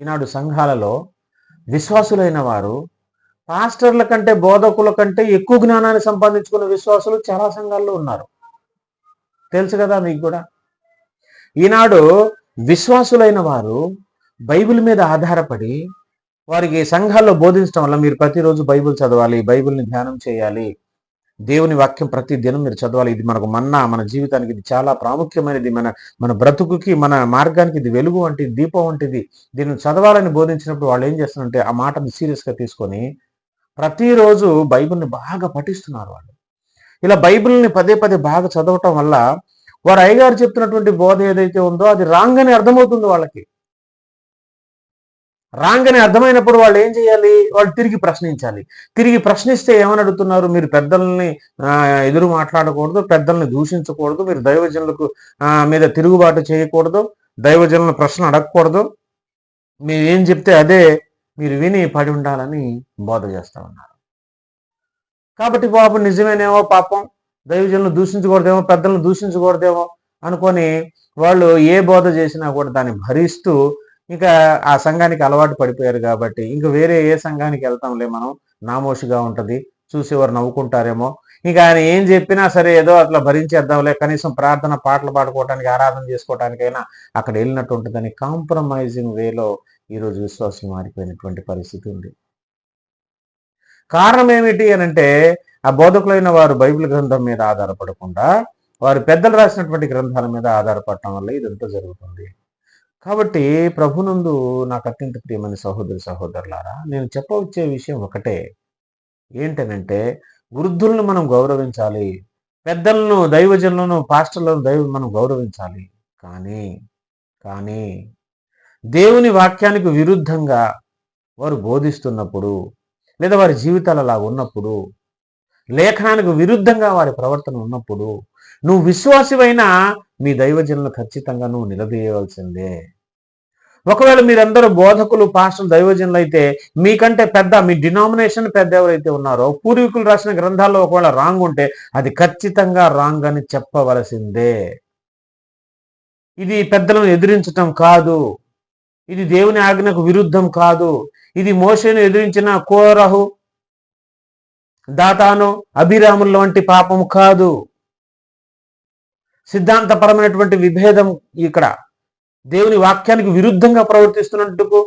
ఈనాడు సంఘాలలో విశ్వాసులైన వారు పాస్టర్ల కంటే బోధకుల కంటే ఎక్కువ జ్ఞానాన్ని సంపాదించుకున్న విశ్వాసులు చాలా సంఘాల్లో ఉన్నారు. తెలుసు కదా మీకు కూడా. ఈనాడు విశ్వాసులైన వారు బైబిల్ మీద ఆధారపడి వారికి సంఘాల్లో బోధించడం వల్ల మీరు ప్రతిరోజు బైబిల్ చదవాలి బైబిల్ని ధ్యానం చేయాలి దేవుని వాక్యం ప్రతి దినం మీరు చదవాలి. ఇది మనకు మన్నా మన జీవితానికి ఇది చాలా ప్రాముఖ్యమైనది. మన మన బ్రతుకుకి మన మార్గానికి ఇది వెలుగు వంటిది దీపం వంటిది. దీన్ని చదవాలని బోధించినప్పుడు వాళ్ళు ఏం చేస్తున్నారంటే ఆ మాటని సీరియస్గా తీసుకొని ప్రతిరోజు బైబిల్ని బాగా పఠిస్తున్నారు వాళ్ళు. ఇలా బైబిల్ని పదే పదే బాగా చదవటం వల్ల వారు అయ్యగారు చెప్తున్నటువంటి బోధ ఏదైతే ఉందో అది రాంగ్ అని అర్థమవుతుంది వాళ్ళకి. రాంగ్ అని అర్థమైనప్పుడు వాళ్ళు ఏం చేయాలి? వాళ్ళు తిరిగి ప్రశ్నించాలి. తిరిగి ప్రశ్నిస్తే ఏమని అడుగుతున్నారు మీరు పెద్దల్ని ఎదురు మాట్లాడకూడదు పెద్దల్ని దూషించకూడదు మీరు దైవజనులకు మీద తిరుగుబాటు చేయకూడదు దైవజనుల ప్రశ్న అడగకూడదు. మీరు ఏం చెప్తే అదే మీరు విని పడి ఉండాలని బోధ చేస్తా ఉన్నారు. కాబట్టి పాపం నిజమేనేమో పాపం? దైవజనులు దూషించకూడదేమో పెద్దలను దూషించకూడదేమో అనుకొని వాళ్ళు ఏ బోధ చేసినా కూడా దాన్ని భరిస్తూ ఇంకా ఆ సంఘానికి అలవాటు పడిపోయారు కాబట్టి ఇంకా వేరే ఏ సంఘానికి వెళ్తాంలే మనం. నామోషిగా ఉంటది. చూసేవారు నవ్వుకుంటారేమో. ఇంకా ఆయన ఏం చెప్పినా సరే ఏదో అట్లా భరించేద్దాంలే. కనీసం ప్రార్థన పాటలు పాడుకోవడానికి ఆరాధన చేసుకోవడానికైనా అక్కడ వెళ్ళినట్టు ఉంటుందని కాంప్రమైజింగ్ వేలో ఈరోజు విశ్వాసం మారిపోయినటువంటి పరిస్థితి ఉంది. కారణం ఏమిటి అని అంటే ఆ బోధకులైన వారు బైబిల్ గ్రంథం మీద ఆధారపడకుండా వారు పెద్దలు రాసినటువంటి గ్రంథాల మీద ఆధారపడటం వల్ల ఇదంతా జరుగుతుంది. కాబట్టి ప్రభునందు నాకు అత్యంత ప్రియమైన సహోదరి సహోదరులారా నేను చెప్పవచ్చే విషయం ఒకటే. ఏంటనంటే వృద్ధులను మనం గౌరవించాలి పెద్దలను దైవజనులను పాస్టర్లను దైవ మనం గౌరవించాలి. కానీ కానీ దేవుని వాక్యానికి విరుద్ధంగా వారు బోధిస్తున్నప్పుడు లేదా వారి జీవితాలు అలా ఉన్నప్పుడు లేఖనానికి విరుద్ధంగా వారి ప్రవర్తన ఉన్నప్పుడు నువ్వు విశ్వాసివైనా మీ దైవజనులు ఖచ్చితంగా నువ్వు నిలదీయవలసిందే. ఒకవేళ మీరందరూ బోధకులు పాస్టర్లు దైవజనులు అయితే మీకంటే పెద్ద మీ డినామినేషన్ పెద్ద ఎవరైతే ఉన్నారో పూర్వీకులు రాసిన గ్రంథాల్లో ఒకవేళ రాంగ్ ఉంటే అది ఖచ్చితంగా రాంగ్ అని చెప్పవలసిందే. ఇది పెద్దలను ఎదిరించటం కాదు. ఇది దేవుని ఆజ్ఞకు విరుద్ధం కాదు. ఇది మోషను ఎదిరించిన కోరహు దాతాను అభిరాముల వంటి పాపం కాదు. సిద్ధాంతపరమైనటువంటి విభేదం ఇక్కడ. దేవుని వాక్యానికి విరుద్ధంగా ప్రవర్తిస్తున్నట్టుకు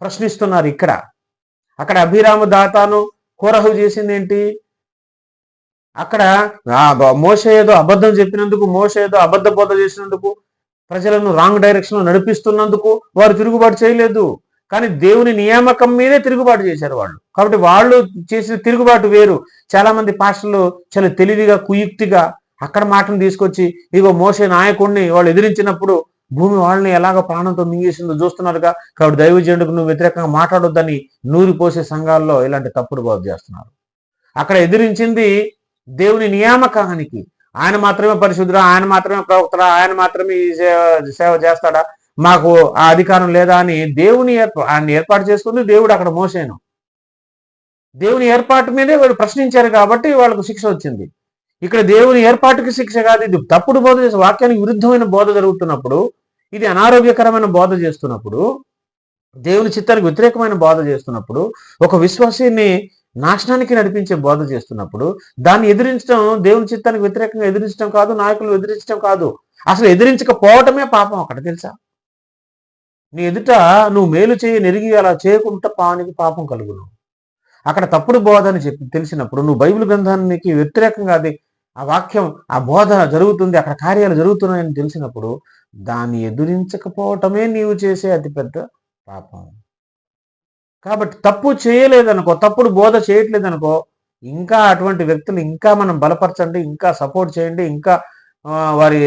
ప్రశ్నిస్తున్నారు ఇక్కడ. అక్కడ అభిరామ దాతాను కోరహు చేసింది ఏంటి అక్కడ మోస ఏదో అబద్ధం చెప్పినందుకు మోస ఏదో అబద్ధ బోధ చేసినందుకు ప్రజలను రాంగ్ డైరెక్షన్లో నడిపిస్తున్నందుకు వారు తిరుగుబాటు చేయలేదు. కానీ దేవుని నియామకం మీదే తిరుగుబాటు చేశారు వాళ్ళు. కాబట్టి వాళ్ళు చేసిన తిరుగుబాటు వేరు. చాలా మంది పాస్టర్లు చాలా తెలివిగా కుయుక్తిగా అక్కడ మాటను తీసుకొచ్చి ఇగో మోసే నాయకుడిని వాళ్ళు ఎదిరించినప్పుడు భూమి వాళ్ళని ఎలాగ ప్రాణంతో మింగేసిందో చూస్తున్నారుగా. కాబట్టి దైవజనుడికి నువ్వు వ్యతిరేకంగా మాట్లాడొద్దని నూరి పోసే సంఘాల్లో ఇలాంటి తప్పుడు బోధ చేస్తున్నారు. అక్కడ ఎదిరించింది దేవుని నియామకానికి. ఆయన మాత్రమే పరిశుద్ధుడా ఆయన మాత్రమే ప్రవక్తడా ఆయన మాత్రమే ఈ సేవ సేవ చేస్తాడా? మాకు ఆ అధికారం లేదా అని దేవుని ఆయన ఏర్పాటు చేసుకుంది. దేవుడు అక్కడ మోసేను. దేవుని ఏర్పాటు మీదే వాడు ప్రశ్నించారు కాబట్టి వాళ్ళకు శిక్ష వచ్చింది. ఇక్కడ దేవుని ఏర్పాటుకి శిక్ష కాదు. ఇది తప్పుడు బోధ చేసే వాక్యానికి విరుద్ధమైన బోధ జరుగుతున్నప్పుడు ఇది అనారోగ్యకరమైన బోధ చేస్తున్నప్పుడు దేవుని చిత్తానికి వ్యతిరేకమైన బోధ చేస్తున్నప్పుడు ఒక విశ్వాసీని నాశనానికి నడిపించే బోధ చేస్తున్నప్పుడు దాన్ని ఎదిరించడం దేవుని చిత్తానికి వ్యతిరేకంగా ఎదిరించడం కాదు నాయకులు ఎదిరించడం కాదు. అసలు ఎదిరించకపోవటమే పాపం అక్కడ తెలుసా? నీ ఎదుట నువ్వు మేలు చేయి నెరిగి అలా చేయకుండా పానికి పాపం కలుగును అక్కడ తప్పుడు బోధ అని చెప్పి తెలిసినప్పుడు నువ్వు బైబిల్ గ్రంథానికి వ్యతిరేకంగా అది ఆ వాక్యం ఆ బోధ జరుగుతుంది అక్కడ కార్యాలు జరుగుతున్నాయని తెలిసినప్పుడు దాన్ని ఎదురించకపోవటమే నీవు చేసే అతిపెద్ద పాపం. కాబట్టి తప్పు చేయలేదనుకో తప్పుడు బోధ చేయట్లేదనుకో ఇంకా అటువంటి వ్యక్తులు ఇంకా మనం బలపరచండి ఇంకా సపోర్ట్ చేయండి ఇంకా వారి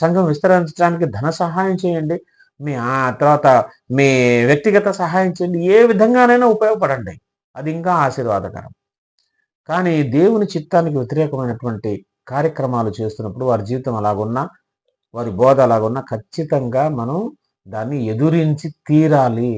సంఘం విస్తరించడానికి ధన సహాయం చేయండి మీ ఆ తర్వాత మీ వ్యక్తిగత సహాయం చేయండి. ఏ విధంగానైనా ఉపయోగపడండి. అది ఇంకా ఆశీర్వాదకరం. కానీ దేవుని చిత్తానికి వ్యతిరేకమైనటువంటి కార్యక్రమాలు చేస్తున్నప్పుడు వారి జీవితం అలాగున్నా వారి బోధ అలాగున్నా ఖచ్చితంగా మనం దాన్ని ఎదురించి తీరాలి.